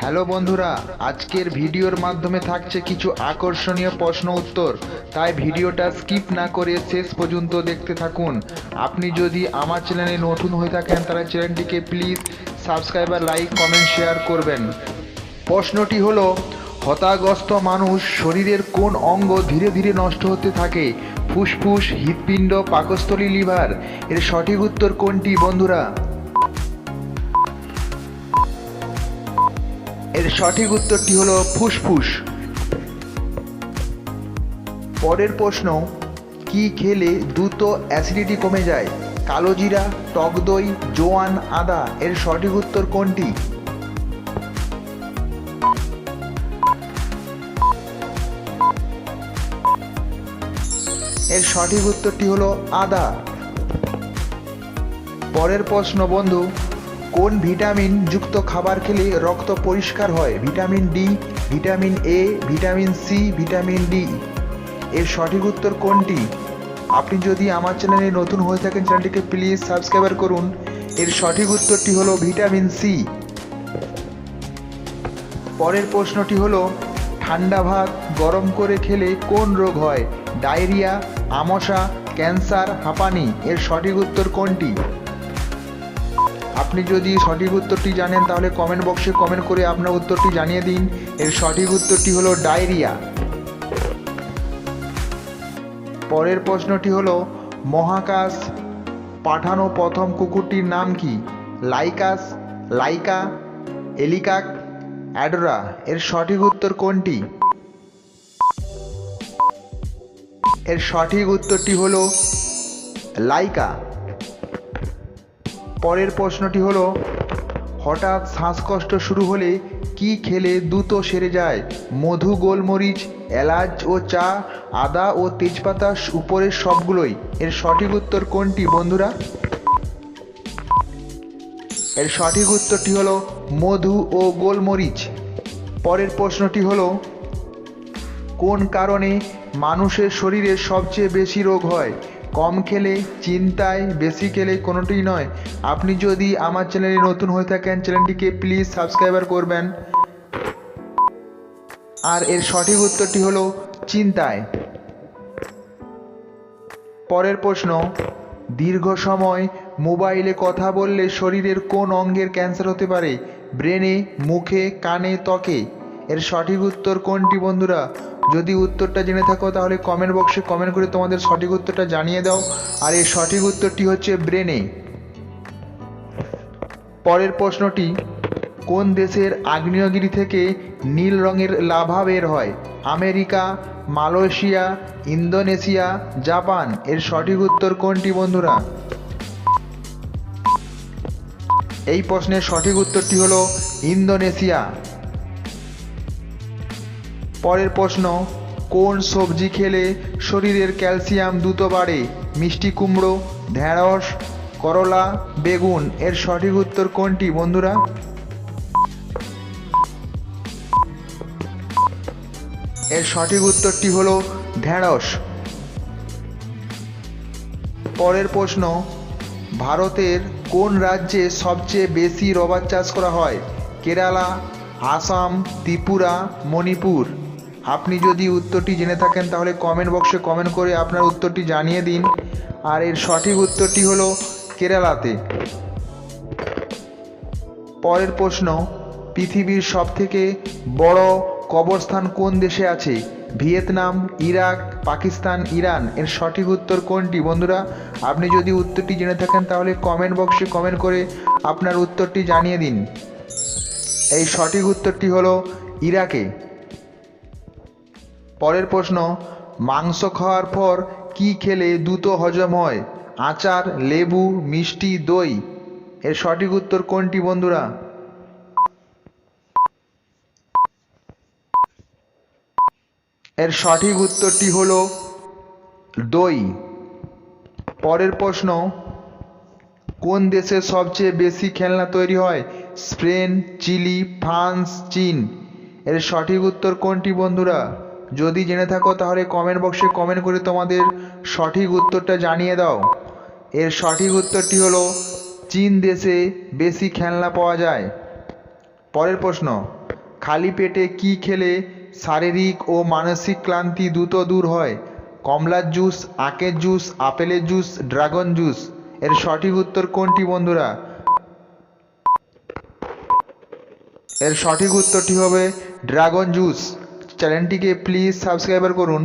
Hello বন্ধুরা, আজকের ভিডিওর মাধ্যমে থাকছে কিছু আকর্ষণীয় প্রশ্ন উত্তর। তাই ভিডিওটা স্কিপ না করে শেষ পর্যন্ত দেখতে থাকুন। আপনি যদি আমার চ্যানেলে নতুন হয়ে থাকেন, তাহলে চ্যানেলটিকে প্লিজ সাবস্ক্রাইব আর লাইক, কমেন্ট, শেয়ার করবেন। প্রশ্নটি হলো হতাগ্রস্ত মানুষ শরীরের কোন অঙ্গ ধীরে ধীরে নষ্ট হতে থাকে? ফুসফুস, হৃৎপিণ্ড, পাকস্থলী লিভার? এর সঠিক উত্তর কোনটি বন্ধুরা? এর সঠিক উত্তরটি হলো ফুসফুস। পরের প্রশ্ন, কি খেলে দ্রুত অ্যাসিডিটি কমে যায়? কালো জিরা, টক দই, জোয়ান, আদা, এর সঠিক উত্তর কোনটি? এর সঠিক উত্তরটি হলো আদা। পরের প্রশ্ন, বন্ধু কোন ভিটামিন যুক্ত খাবার খেলে রক্ত পরিষ্কার হয়? Vitamin D, vitamin A, vitamin C, vitamin D. এর সঠিক উত্তর কোনটি? আপনি যদি আমার চ্যানেলে নতুন হয়ে থাকেন, চ্যানেলটিকে প্লিজ সাবস্ক্রাইবার করুন। এর সঠিক উত্তরটি হলো ভিটামিন সি। পরের প্রশ্নটি হলো, ঠান্ডা ভাত গরম করে খেলে কোন রোগ হয়? ডায়রিয়া, আমশা, ক্যান্সার, হাঁপানি। এর সঠিক উত্তর কোনটি? আপনি যদি সঠিক উত্তরটি জানেন, তাহলে কমেন্ট বক্সে কমেন্ট করে আপনার উত্তরটি জানিয়ে দিন। এর সঠিক উত্তরটি হলো ডায়রিয়া। পরের প্রশ্নটি হলো, মহাকাশ পাঠানো প্রথম কুকুরটির নাম কি? লাইকাস, লাইকা, এলিকাক, অ্যাডোরা। এর সঠিক উত্তর কোনটি? এর সঠিক উত্তরটি হলো, লাইকা। পরের প্রশ্নটি হলো, হঠাৎ শ্বাসকষ্ট শুরু হলে কি খেলে দ্রুত সেরে যায়? মধু, গোলমরিচ, এলাচ ও চা, আদা ও তেজপাতা উপরের সবগুলোই। এর সঠিক উত্তর কোনটি বন্ধুরা? এর সঠিক উত্তরটি হলো মধু ও গোলমরিচ। পরের প্রশ্নটি হলো, কোন কারণে মানুষের শরীরে সবচেয়ে বেশি রোগ হয়? কম খেলে, চিন্তায় বেশি খেলে কোনোটিই নয়। আপনি যদি আমার চ্যানেলে নতুন হয়ে থাকেন, চ্যানেলটিকে প্লিজ সাবস্ক্রাইবার করবেন। আর এর সঠিক উত্তরটি হলো চিন্তায়। পরের প্রশ্ন, দীর্ঘ সময় মোবাইলে কথা বললে শরীরের কোন অঙ্গের ক্যান্সার হতে পারে? ব্রেনে, মুখে, কানে, ত্বকে? এর সঠিক উত্তর কোনটি বন্ধুরা? যদি উত্তরটা জেনে থাকো তাহলে কমেন্ট বক্সে কমেন্ট করে তোমাদের সঠিক উত্তরটা জানিয়ে দাও। আর এর সঠিক উত্তরটি হচ্ছে ব্রেনে পরের প্রশ্নটি, কোন দেশের আগ্নেয়গিরি থেকে নীল রঙের লাভা বের হয়? America, Malaysia, Indonesia, Japan. এর সঠিক উত্তর কোনটি বন্ধুরা? এই প্রশ্নের সঠিক উত্তরটি হলো ইন্দোনেশিয়া। পরের প্রশ্ন, কোন সবজি খেলে শরীরের ক্যালসিয়াম দ্রুত বাড়ে? মিষ্টি কুমড়ো, ঢেঁড়স, করলা, বেগুন। এর সঠিক উত্তর কোনটি, বন্ধুরা? এর সঠিক উত্তরটি হলো ঢেঁড়স। পরের প্রশ্ন, ভারতের কোন রাজ্যে সবচেয়ে বেশি রবার চাষ করা হয়? কেরালা, আসাম, ত্রিপুরা, মণিপুর। আপনি যদি উত্তরটি জেনে থাকেন, তাহলে কমেন্ট বক্সে কমেন্ট করে আপনার উত্তরটি জানিয়ে দিন। আর এর সঠিক উত্তরটি হলো কেরালাতে। পরের প্রশ্ন, পৃথিবীর সবথেকে বড় কবরস্থান কোন দেশে আছে? Vietnam, Iraq, Pakistan, Iran? এর সঠিক উত্তর কোনটি? বন্ধুরা, আপনি যদি উত্তরটি জেনে থাকেন, তাহলে কমেন্ট বক্সে কমেন্ট করে আপনার উত্তরটি জানিয়ে দিন। এই সঠিক উত্তরটি হলো ইরাকে। পরের প্রশ্ন, মাংস খাওয়ার পর কি খেলে দ্রুত হজম হয়? আচার, লেবু, মিষ্টি, দই? এর সঠিক উত্তর কোনটি বন্ধুরা? এর সঠিক উত্তরটি হল দই। পরের প্রশ্ন, কোন দেশে সবচেয়ে বেশি খেলনা তৈরি হয়? স্পেন, চিলি, ফ্রান্স, চীন? এর সঠিক উত্তর কোনটি বন্ধুরা? যদি জেনে থাকো, তাহলে কমেন্ট বক্সে কমেন্ট করে তোমাদের সঠিক উত্তরটা জানিয়ে দাও। এর সঠিক উত্তরটি হলো, চীন দেশে বেশি খেলনা পাওয়া যায়। পরের প্রশ্ন, খালি পেটে কি খেলে শারীরিক ও মানসিক ক্লান্তি দ্রুত দূর হয়? কমলার জুস, আখের জুস, আপেলের জুস, ড্রাগন জুস। এর সঠিক উত্তর কোনটি বন্ধুরা? এর সঠিক উত্তরটি হবে ড্রাগন জুস। চ্যানেলটিকে প্লিজ সাবস্ক্রাইবার করুন।